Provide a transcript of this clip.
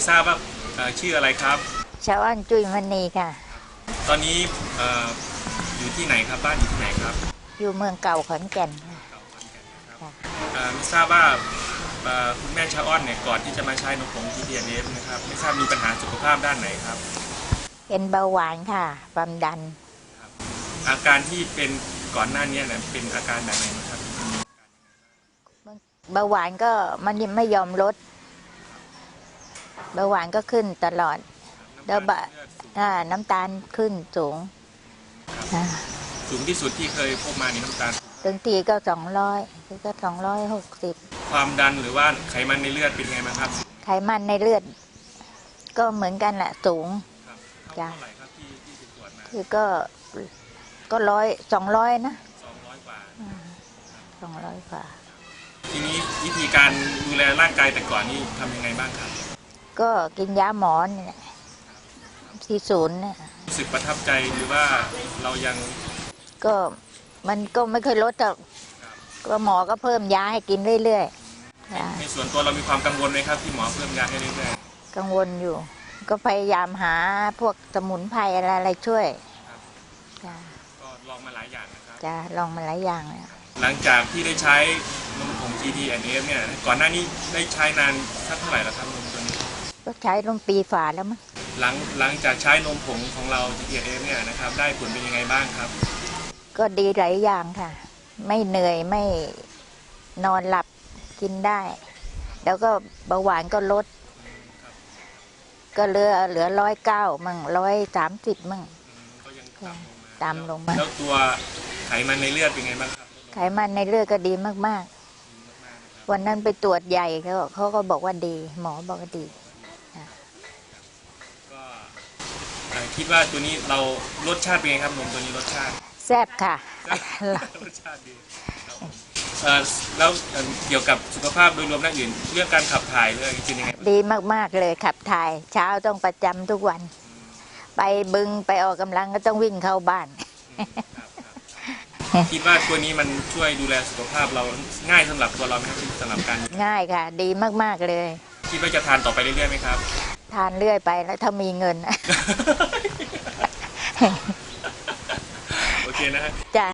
ไม่ทราบว่าเอ่อชื่ออะไรครับ ชาวอ้อนจุยมณีค่ะ ตอนนี้เอ่ออยู่ที่ไหนครับบ้านอยู่ที่ไหนครับอยู่เมืองเก่าขอนแก่นค่ะค่ะ เอ่อไม่ทราบว่าเอ่อคุณแม่ชาอ้อนเนี่ยก่อนที่จะมาใช้นมผง GTNF นะครับไม่ทราบมีปัญหาสุขภาพด้านไหนครับ เป็นเบาหวานค่ะความดัน อาการที่เป็นก่อนหน้านี้เนี่ยเป็นอาการแบบไหนบ้างครับ เบาหวานก็มันยังไม่ยอมลด เบาหวานก็ขึ้นตลอดแล้วบะอ่าน้ำตาลขึ้นสูงอ่าสูงที่สุดที่เคยพบมานี่น้ำตาลบางทีก็สองร้อยก็สองร้อยหกสิบความดันหรือว่าไขมันในเลือดเป็นไงบ้างครับ ไขมันในเลือด ก็เหมือนกันแหละสูงครับจ้ะเท่าไหร่ครับที่ที่ไปตรวจมาคือก็ก็ร้อยสองร้อยนะสองร้อยกว่าสองร้อยกว่า ทีนี้วิธีการดูแลร่างกายแต่ก่อนนี่ทำยังไงบ้างครับ ก็กินยาหมอนี่แหละที่ศูนย์เนี่ยรู้สึกประทับใจหรือว่าเรายัง ก็มันก็ไม่เคยลดหรอกก็หมอก็เพิ่มยาให้กินเรื่อยๆจ้ะในส่วนตัวเรามีความกังวลไหมครับที่หมอเพิ่มยาให้เรื่อยกังวลอยู่ ก็พยายามหาพวกสมุนไพรอะไรอะไรช่วยจ้ะๆก็ลองมาหลายอย่างนะครับจะลองมาหลายอย่างเลยหลังจากที่ได้ใช้นมผง GT NF เนี่ยก่อนหน้านี้ได้ใช้นานสักเท่าไหร่แล้วครับนมตัวนี้ก็ ใช้ร่มปีฝาแล้วมั้งหลังหลังจากใช้นมผงของเรา GT NF เนี่ยนะครับ ได้ผลเป็นยังไงบ้างครับ ก็ดีหลายอย่างค่ะ ไม่เหนื่อยไม่นอนหลับกินได้ แล้วก็เบาหวานก็ลด ก็เหลือเหลือร้อยเก้ามั่งร้อยสามสิบมั่งก็ยังต่ำลงมาต่ำลงมาแล้วตัวไขมันในเลือดเป็นไงบ้างครับไขมันในเลือดก็ดีมากๆ วันนั้นไปตรวจใหญ่เขาเขาก็บอกว่าดี หมอบอกว่าดี ก็เอ่อ คิดว่าตัวนี้เรารสชาติเป็นไงครับนมตัวนี้รสชาติแซ่บค่ะ รสชาติดีครับผมเอ่อแล้วเอ่อเกี่ยวกับสุขภาพโดยรวมด้านอื่น เรื่องการขับถ่ายเรื่องเป็นยังไงบ้างดีมาก ๆ เลยขับถ่าย เช้าต้องประจำทุกวัน ไปบึงไปออกกำลังก็ต้องวิ่งเข้าบ้านคิดว่าตัวนี้มันช่วยดูแลสุขภาพเราง่ายสำหรับตัวเราไหมครับสำหรับการง่ายค่ะ ดีมาก ๆ เลย คิดว่าจะทานต่อไปเรื่อยๆไหมครับ ทานเรื่อยไปแล้วถ้ามีเงิน โอเคนะฮะจ้ะ